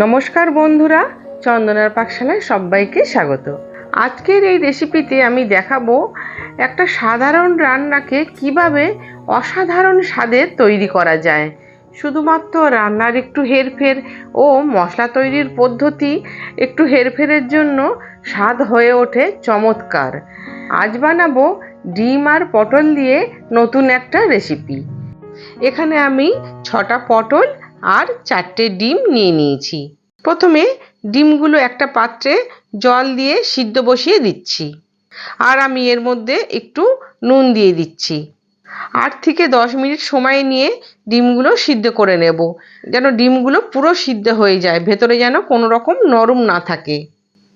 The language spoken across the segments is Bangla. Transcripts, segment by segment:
নমস্কার বন্ধুরা, চন্দনার পাকশালায় সবাইকে স্বাগত। আজকের এই রেসিপিতে আমি দেখাবো একটা সাধারণ রান্নাকে কীভাবে অসাধারণ স্বাদের তৈরি করা যায়। শুধুমাত্র রান্নার একটু হেরফের ও মশলা তৈরির পদ্ধতি একটু হেরফেরের জন্য স্বাদ হয়ে ওঠে চমৎকার। আজ বানাবো ডিম আর পটল দিয়ে নতুন একটা রেসিপি এখানে আমি ছটা পটল আর চারটে ডিম নিয়ে নিয়েছি। প্রথমে ডিমগুলো একটা পাত্রে জল দিয়ে সিদ্ধ বসিয়ে দিচ্ছি। আর আমি এর মধ্যে একটু নুন দিয়ে দিচ্ছি। আট থেকে দশ মিনিট সময় নিয়ে ডিমগুলো সিদ্ধ করে নেব। যেন ডিমগুলো পুরো সিদ্ধ হয়ে যায়, ভেতরে যেন কোনো রকম নরম না থাকে।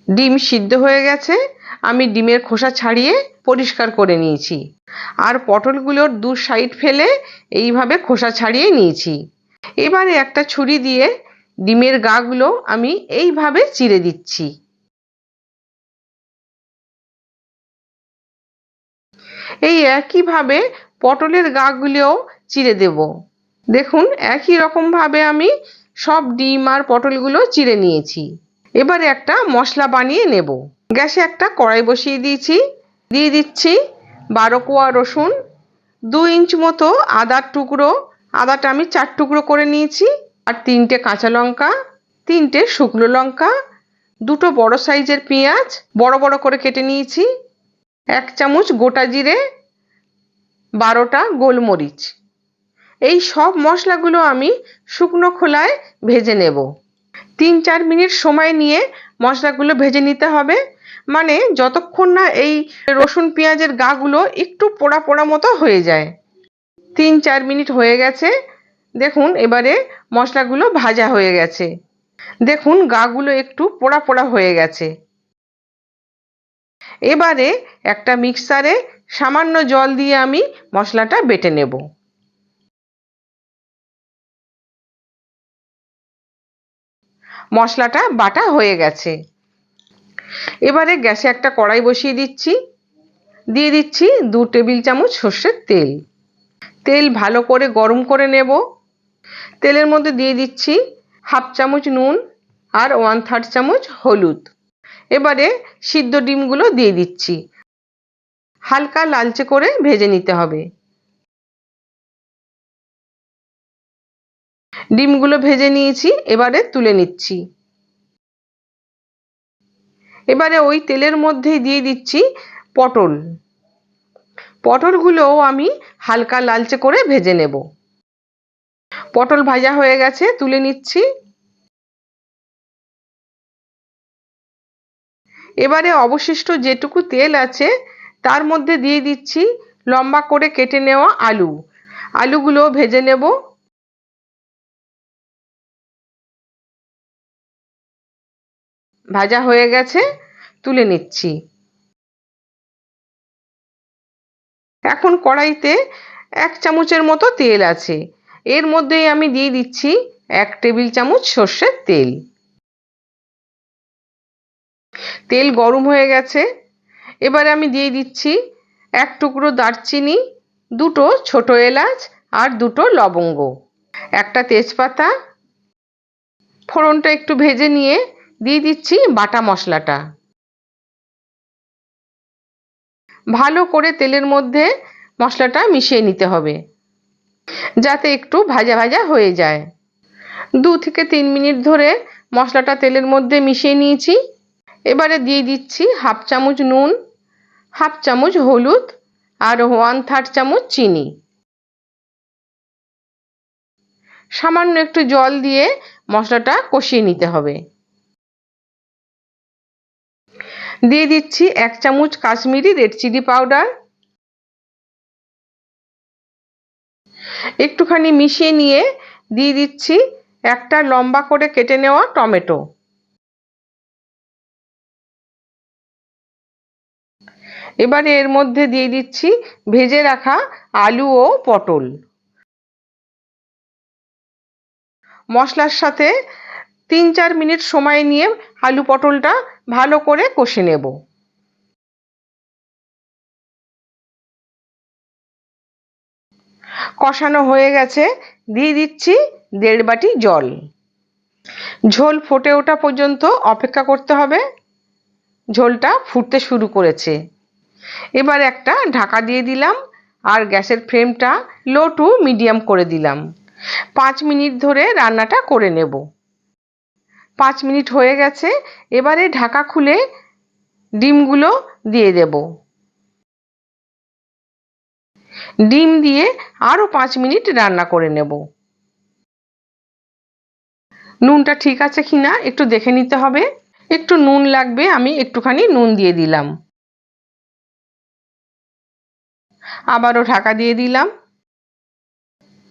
ডিম সিদ্ধ হয়ে গেছে, আমি ডিমের খোসা ছাড়িয়ে পরিষ্কার করে নিয়েছি। আর পটলগুলোর দু সাইড ফেলে এইভাবে খোসা ছাড়িয়ে নিয়েছি। এবারে একটা ছুরি দিয়ে ডিমের গাগুলো আমি এইভাবে চিড়ে দিচ্ছি। এই একইভাবে পটলের গাগুলোও চিড়ে দেব। দেখুন, একই রকমভাবে আমি সব ডিম আর পটলগুলো চিড়ে নিয়েছি। এবারে একটা মশলা বানিয়ে নেব। গ্যাসে একটা কড়াই বসিয়ে দিয়েছি। দিয়ে দিচ্ছি বারো কোয়া রসুন, দু ইঞ্চ মতো আদার টুকরো আদাটা আমি চার টুকরো করে নিয়েছি, আর তিনটে কাঁচা লঙ্কা, তিনটে শুকনো লঙ্কা, দুটো বড় সাইজের পেঁয়াজ, বড় বড় করে কেটে নিয়েছি, এক চামচ গোটা জিরে, বারোটা গোলমরিচ। এই সব মশলাগুলো আমি শুকনো খোলায় ভেজে নেব। তিন চার মিনিট সময় নিয়ে মশলাগুলো ভেজে নিতে হবে। মানে যতক্ষণ না এই রসুন পেঁয়াজের গাগুলো একটু পোড়া পোড়া মতো হয়ে যায়। তিন চার মিনিট হয়ে গেছে। দেখুন, এবারে মশলাগুলো ভাজা হয়ে গেছে। দেখুন, গাগুলো একটু পোড়া পোড়া হয়ে গেছে। এবারে একটা মিক্সারে সামান্য জল দিয়ে আমি মশলাটা বেটে নেব। মশলাটা বাটা হয়ে গেছে। এবারে গ্যাসে একটা কড়াই বসিয়ে দিচ্ছি। দিয়ে দিচ্ছি দু টেবিল চামচ সর্ষের তেল। তেল ভালো করে গরম করে নেব। তেলের মধ্যে দিয়ে দিচ্ছি হাফ চামচ নুন আর ওয়ান থার্ড চামচ হলুদ। এবারে সিদ্ধ ডিমগুলো দিয়ে দিচ্ছি। হালকা লালচে করে ভেজে নিতে হবে। ডিমগুলো ভেজে নিয়েছি, এবারে তুলে নিচ্ছি। এবারে ওই তেলের মধ্যেই দিয়ে দিচ্ছি পটল। পটলগুলোও আমি হালকা লালচে করে ভেজে নেব। পটল ভাজা হয়ে গেছে, তুলে নিচ্ছি। এবারে অবশিষ্ট যেটুকু তেল আছে, তার মধ্যে দিয়ে দিচ্ছি লম্বা করে কেটে নেওয়া আলু। আলুগুলো ভেজে নেব। ভাজা হয়ে গেছে, তুলে নিচ্ছি। এখন কড়াইতে এক চামচের মতো তেল আছে। এর মধ্যেই আমি দিয়ে দিচ্ছি এক টেবিল চামচ সর্ষের তেল। তেল গরম হয়ে গেছে। এবারে আমি দিয়ে দিচ্ছি এক টুকরো দারচিনি, দুটো ছোট এলাচ আর দুটো লবঙ্গ। একটা তেজপাতা, ফোড়নটা একটু ভেজে নিয়ে দিয়ে দিচ্ছি বাটা মশলাটা। ভালো করে তেলের মধ্যে মশলাটা মিশিয়ে নিতে হবে, যাতে একটু ভাজা ভাজা হয়ে যায়। দু থেকে তিন মিনিট ধরে মশলাটা তেলের মধ্যে মিশিয়ে নিয়েছি। এবারে দিয়ে দিচ্ছি হাফ চামচ নুন, হাফ চামচ হলুদ আর ওয়ান থার্ড চামচ চিনি। সামান্য একটু জল দিয়ে মশলাটা কষিয়ে নিতে হবে। দিয়ে দিচ্ছি এক চামচ কাশ্মীরি রেড চিলি পাউডার। একটুখানি মিশিয়ে নিয়ে দিয়ে দিচ্ছি একটা লম্বা করে কেটে নেওয়া টমেটো। এবারে এর মধ্যে দিয়ে দিচ্ছি ভেজে রাখা আলু ও পটল। মশলার সাথে তিন চার মিনিট সময় নিয়ে আলু পটলটা ভালো করে কষে নেব। কষানো হয়ে গেছে, দিয়ে দিচ্ছি দেড় বাটি জল। ঝোল ফুটে ওঠা পর্যন্ত অপেক্ষা করতে হবে। ঝোলটা ফুটতে শুরু করেছে। এবার একটা ঢাকা দিয়ে দিলাম আর গ্যাসের ফ্লেমটা লো টু মিডিয়াম করে দিলাম। পাঁচ মিনিট ধরে রান্নাটা করে নেব। পাঁচ মিনিট হয়ে গেছে, এবারে ঢাকা খুলে ডিমগুলো দিয়ে দেব। ডিম দিয়ে আরও পাঁচ মিনিট রান্না করে নেব। নুনটা ঠিক আছে কি না একটু দেখে নিতে হবে। একটু নুন লাগবে, আমি একটুখানি নুন দিয়ে দিলাম। আবারও ঢাকা দিয়ে দিলাম।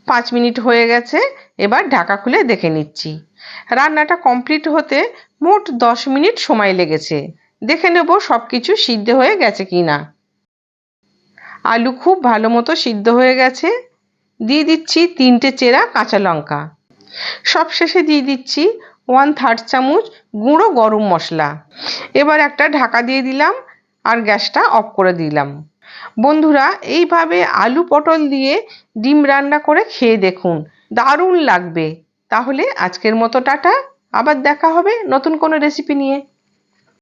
পাঁচ মিনিট হয়ে গেছে, এবার ঢাকা খুলে দেখে নিচ্ছি। রান্নাটা কমপ্লিট হতে মোট দশ মিনিট সময় লেগেছে। দেখে নেব সব কিছু সিদ্ধ হয়ে গেছে কি না আলু খুব ভালো মতো সিদ্ধ হয়ে গেছে। দিয়ে দিচ্ছি তিনটে চেরা কাঁচা লঙ্কা। সব শেষে দিয়ে দিচ্ছি ওয়ান থার্ড চামচ গুঁড়ো গরম মশলা। এবার একটা ঢাকা দিয়ে দিলাম আর গ্যাসটা অফ করে দিলাম। বন্ধুরা, এইভাবে আলু পটল দিয়ে ডিম রান্না করে খেয়ে দেখুন। দারুণ লাগবে। তাহলে আজকের মতো টাটা। আবার দেখা হবে নতুন কোনো রেসিপি নিয়ে।